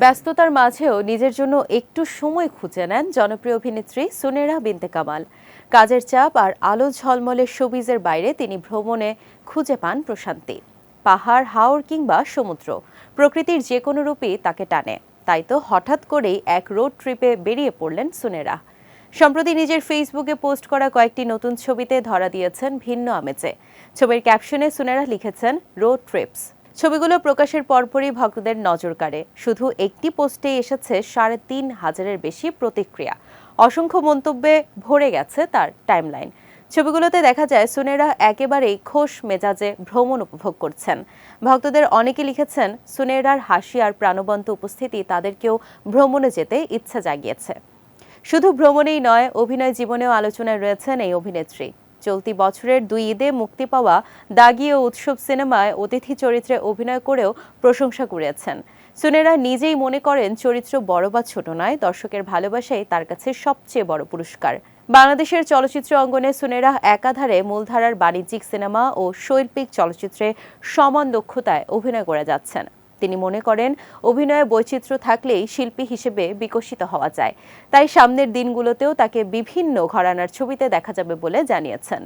ব্যস্ততার মাঝেও নিজের জন্য একটু সময় খুঁজে নেন জনপ্রিয় অভিনেত্রী সুনেরা বিনতে কামাল। কাজের চাপ আর আলো ঝলমলে সবিজের বাইরে তিনি ভ্রমণে খুঁজে পান প্রশান্তি। পাহাড়, হাওর কিংবা সমুদ্র, প্রকৃতির যে কোনো রূপই তাকে টানে। তাই তো হঠাৎ করেই এক রোড ট্রিপে বেরিয়ে পড়লেন সুনেরা সম্প্রতি নিজের ফেসবুকে পোস্ট করা কয়েকটি নতুন ছবিতে ধরা দিয়েছেন ভিন্ন আমেজে। ছবির ক্যাপশনে সুনেরা লিখেছেন, রোড ট্রিপস। ছবিগুলো প্রকাশের পরপরই ভক্তদের নজর কাড়ে। শুধু একটি পোস্টে এসেছে সাড়ে তিন হাজারের বেশি প্রতিক্রিয়া। অসংখ্য মন্তব্যে ভরে গেছে তার টাইমলাইন। ছবিগুলোতে দেখা যায়, সুনেরা একেবারেই খোশ মেজাজে ভ্রমণ উপভোগ করছেন। ভক্তদের অনেকে লিখেছেন, সুনেরার হাসি আর প্রাণবন্ত উপস্থিতি তাদেরকেও ভ্রমণে যেতে ইচ্ছা জাগিয়েছে। শুধু ভ্রমণেই নয়, অভিনয় জীবনেও আলোচনায় রয়েছেন এই অভিনেত্রী। চলতি বছরের দুই ঈদে মুক্তি পাওয়া দাগি ও উৎসব সিনেমায় অতিথি চরিত্রে অভিনয় করেও প্রশংসা কুড়িয়েছেন। সুনেরা নিজেই মনে করেন, চরিত্র বড় বা ছোট নয়, দর্শকের ভালোবাসাই তার কাছে সবচেয়ে বড় পুরস্কার। বাংলাদেশের চলচ্চিত্র অঙ্গনে সুনেরা একাধারে মূলধারার বাণিজ্যিক সিনেমা ও শৈল্পিক চলচ্চিত্রে সমান দক্ষতায় অভিনয় করে যাচ্ছেন। তিনি মনে করেন, অভিনয়ে বৈচিত্র্য থাকলেই শিল্পী হিসেবে বিকশিত হওয়া যায়। তাই সামনের দিনগুলোতেও তাকে বিভিন্ন ঘরানার ছবিতে দেখা যাবে বলে জানিয়েছেন।